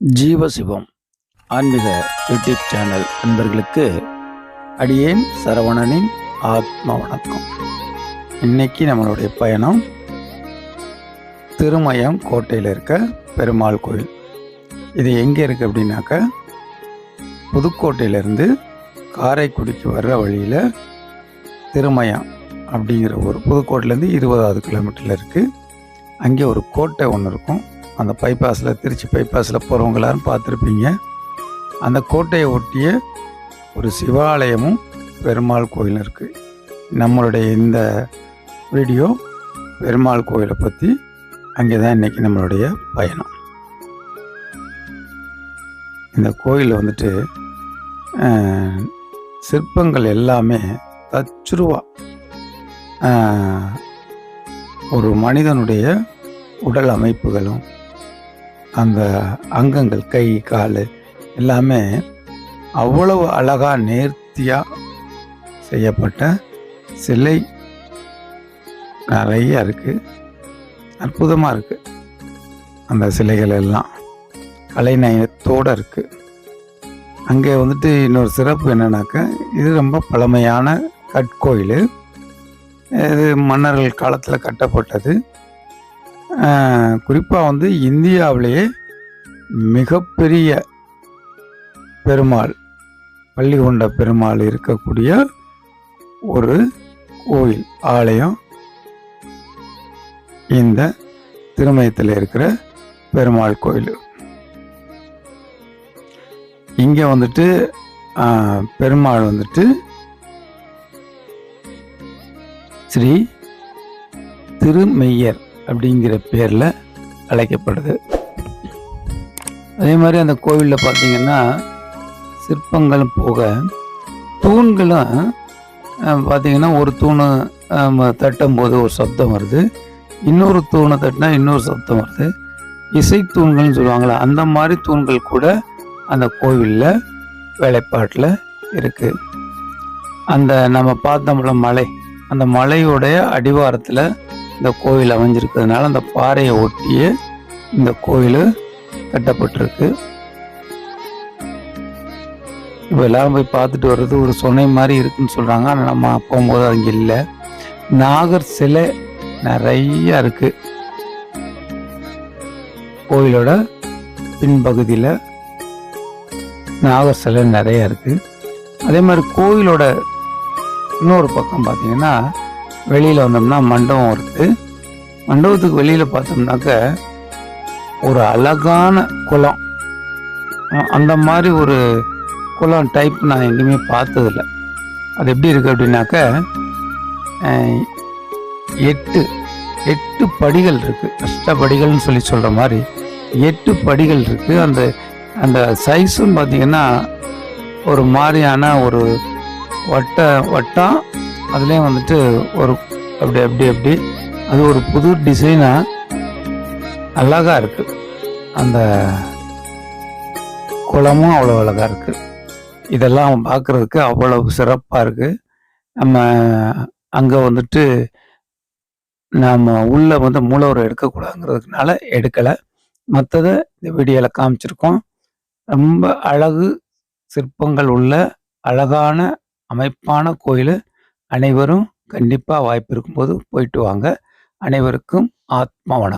ஜீவசிவம் ஆன்மீக YouTube channel நண்பர்களுக்கு அடியேன் சரவணனின் ஆத்ம வணக்கம். இன்னைக்கு நம்மளுடைய பயணம் திருமயம் கோட்டையில் இருக்க பெருமாள் கோயில். இது எங்கே இருக்குது அப்படின்னாக்கா புதுக்கோட்டையிலேருந்து காரைக்குடிக்கு வர்ற வழியில் திருமயம் அப்படிங்கிற ஒரு புதுக்கோட்டையிலேருந்து இருபதாவது கிலோமீட்டரில் இருக்குது அங்கே ஒரு கோட்டை ஒன்று இருக்கும். அந்த பைபாஸில் திருச்சி பைபாஸில் போகிறவங்க எல்லாரும் பார்த்துருப்பீங்க. அந்த கோட்டையை ஒட்டிய ஒரு சிவாலயமும் பெருமாள் கோயிலும் இருக்குது நம்மளுடைய இந்த வீடியோ பெருமாள் கோயிலை பற்றி அங்கே தான் இன்றைக்கி நம்மளுடைய பயணம். இந்த கோயில் வந்துட்டு சிற்பங்கள் எல்லாமே தச்சுருவா ஒரு மனிதனுடைய உடல் அமைப்புகளும் அந்த அங்கங்கள் கை கால் எல்லாமே அவ்வளவு அழகாக நேர்த்தியாக செய்யப்பட்ட சிலை நிறைய இருக்குது அற்புதமாக இருக்குது அந்த சிலைகள் எல்லாம் கலைநயத்தோடு இருக்குது அங்கே வந்துட்டு இன்னொரு சிறப்பு என்னென்னாக்கா இது ரொம்ப பழமையான கற்கோயில். இது மன்னர்கள் காலத்தில் கட்டப்பட்டது. குறிப்பாக வந்து இந்தியாவிலேயே மிகப்பெரிய பெருமாள் பள்ளி கொண்ட பெருமாள் இருக்கக்கூடிய ஒரு கோயில் ஆலயம் இந்த திருமயத்தில் இருக்கிற பெருமாள் கோயில். இங்கே வந்துட்டு பெருமாள் வந்துட்டு ஸ்ரீ திருமெய்யர் அப்படிங்கிற பேரில் அழைக்கப்படுது. அதே மாதிரி அந்த கோவிலில் பார்த்தீங்கன்னா சிற்பங்களும் போக தூண்களும் பார்த்தீங்கன்னா ஒரு தூணை தட்டும் போது ஒரு சப்தம் வருது. இன்னொரு தூணை தட்டினா இன்னொரு சப்தம் வருது. இசை தூண்கள்னு சொல்லுவாங்களே அந்த மாதிரி தூண்கள் கூட அந்த கோவிலில் வேலைப்பாட்டில் இருக்குது அந்த நம்ம பார்த்தோம்ல மலை அந்த மலையுடைய அடிவாரத்தில் இந்த கோவில் அமைஞ்சிருக்கிறதுனால அந்த பாறையை ஒட்டியே இந்த கோயில் கட்டப்பட்டிருக்கு. இப்போ எல்லாரும் போய் பார்த்துட்டு வர்றது ஒரு சொன்னை மாதிரி இருக்குன்னு சொல்கிறாங்க ஆனால் நம்ம போகும்போது அங்கே இல்லை. நாகர் சிலை நிறைய இருக்கு. கோயிலோட பின்பகுதியில் நாகர் சிலை நிறைய இருக்கு. அதே மாதிரி கோயிலோட இன்னொரு பக்கம் பார்த்தீங்கன்னா வெளியில் வந்தோம்னா மண்டபம் இருக்குது மண்டபத்துக்கு வெளியில் பார்த்தோம்னாக்க ஒரு அழகான குளம். அந்த மாதிரி ஒரு குளம் டைப் நான் எங்கேயுமே பார்த்ததில்ல. அது எப்படி இருக்குது அப்படின்னாக்க எட்டு எட்டு படிகள் இருக்குது அஷ்டபடிகள்னு சொல்லி சொல்கிற மாதிரி எட்டு படிகள் இருக்குது அந்த அந்த சைஸும் பார்த்தீங்கன்னா ஒரு மாதிரியான ஒரு வட்ட வட்டம் அதுலேயும் வந்துட்டு ஒரு அப்படி அப்படி அப்படி. அது ஒரு புது டிசைனாக அழகாக இருக்குது அந்த குளமும் அவ்வளோ அழகாக இருக்குது இதெல்லாம் பார்க்குறதுக்கு அவ்வளவு சிறப்பாக இருக்குது நம்ம அங்கே வந்துட்டு நாம் உள்ள வந்து மூலவரை எடுக்கக்கூடாதுங்கிறதுனால எடுக்கலை. மற்றதை இந்த வீடியோவில் காமிச்சிருக்கோம். ரொம்ப அழகு சிற்பங்கள் உள்ள அழகான அமைப்பான கோயில். அனைவரும் கண்டிப்பாக வாய்ப்பு இருக்கும்போது போயிட்டு வாங்க. அனைவருக்கும் ஆத்மா வணக்கம்.